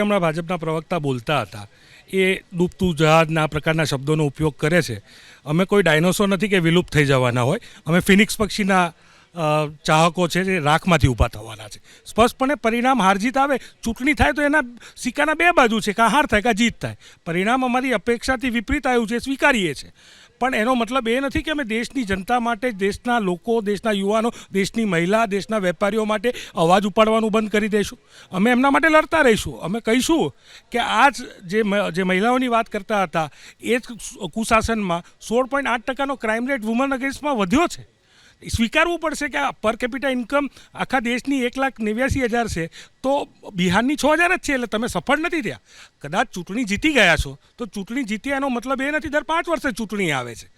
હમણાં ભાજપના પ્રવક્તા બોલતા હતા. એ ડૂબતું જહાજના પ્રકારના શબ્દોનો ઉપયોગ કરે છે. અમે કોઈ ડાયનોસોર નથી કે વિલુપ્ત થઈ જવાના હોય. અમે ફિનિક્સ પક્ષીના ચાહકો છે જે રાખમાંથી ઊભા થવાના છે. સ્પષ્ટપણે પરિણામ હાર જીત આવે, ચૂંટણી થાય તો એના સિક્કાના બે બાજુ છે, કાં હાર થાય કાં જીત થાય. પરિણામ અમારી અપેક્ષાથી વિપરીત આવ્યું છે, સ્વીકારીએ છીએ પણ એનો મતલબ એ નથી કે અમે દેશની જનતા માટે, દેશના લોકો, દેશના યુવાનો, દેશની મહિલા, દેશના વેપારીઓ માટે અવાજ ઉપાડવાનું બંધ કરી દઈશું. અમે એમના માટે લડતા રહીશું. અમે કહીશું કે આ જ જે મહિલાઓની વાત કરતા હતા, એ જ કુશાસનમાં સોળ પોઈન્ટ આઠ ટકાનો ક્રાઇમ રેટ વુમન અગેન્સ્ટમાં વધ્યો છે. સ્વીકારવું પડશે કે આ પર કેપિટા ઇન્કમ આખા દેશની એક લાખ નેવ્યાસી હજાર છે, તો બિહારની છ હજાર જ છે, એટલે તમે સફળ નથી થયા. કદાચ ચૂંટણી જીતી ગયા છો, તો ચૂંટણી જીત્યા એનો મતલબ એ નથી, દર પાંચ વર્ષે ચૂંટણી આવે છે.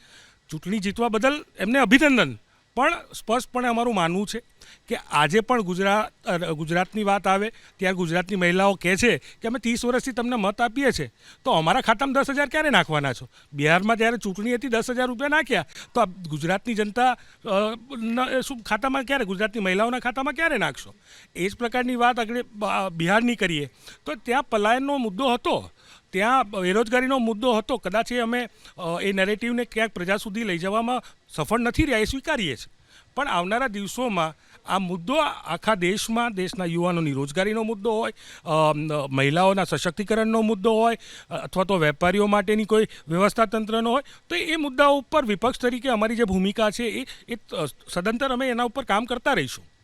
ચૂંટણી જીતવા બદલ એમને અભિનંદન. પણ સ્પષ્ટપણે અમારું માનવું છે કે આજે પણ ગુજરાત ગુજરાતની વાત આવે, ત્યારે ગુજરાતની મહિલાઓ કહે છે કે અમે ત્રીસ વર્ષથી તમને મત આપીએ છીએ. તો અમારા ખાતામાં દસ હજાર ક્યારે નાખવાના છો? બિહારમાં જ્યારે ચૂંટણી હતી, દસ હજાર રૂપિયા નાખ્યા. તો ગુજરાતની જનતા શું, ખાતામાં ક્યારે? ગુજરાતની મહિલાઓના ખાતામાં ક્યારે નાખશો? એ જ પ્રકારની વાત આગળ, બિહારની કરીએ. તો ત્યાં પલાયનનો મુદ્દો હતો. ત્યાં બેરોજગારીનો મુદ્દો હતો. કદાચ એ અમે એ નેરેટિવને ક્યાંક પ્રજા સુધી લઈ જવામાં સફળ નથી રહ્યા, એ સ્વીકારીએ છીએ. પણ આવનારા દિવસોમાં આ મુદ્દો આખા દેશમાં, દેશના યુવાનોની રોજગારીનો મુદ્દો હોય મહિલાઓના સશક્તિકરણનો મુદ્દો હોય, અથવા તો વેપારીઓ માટેની કોઈ વ્યવસ્થા તંત્રનો હોય, તો એ મુદ્દાઓ ઉપર વિપક્ષ તરીકે અમારી જે ભૂમિકા છે એ એ સદંતર અમે એના ઉપર કામ કરતા રહીશું.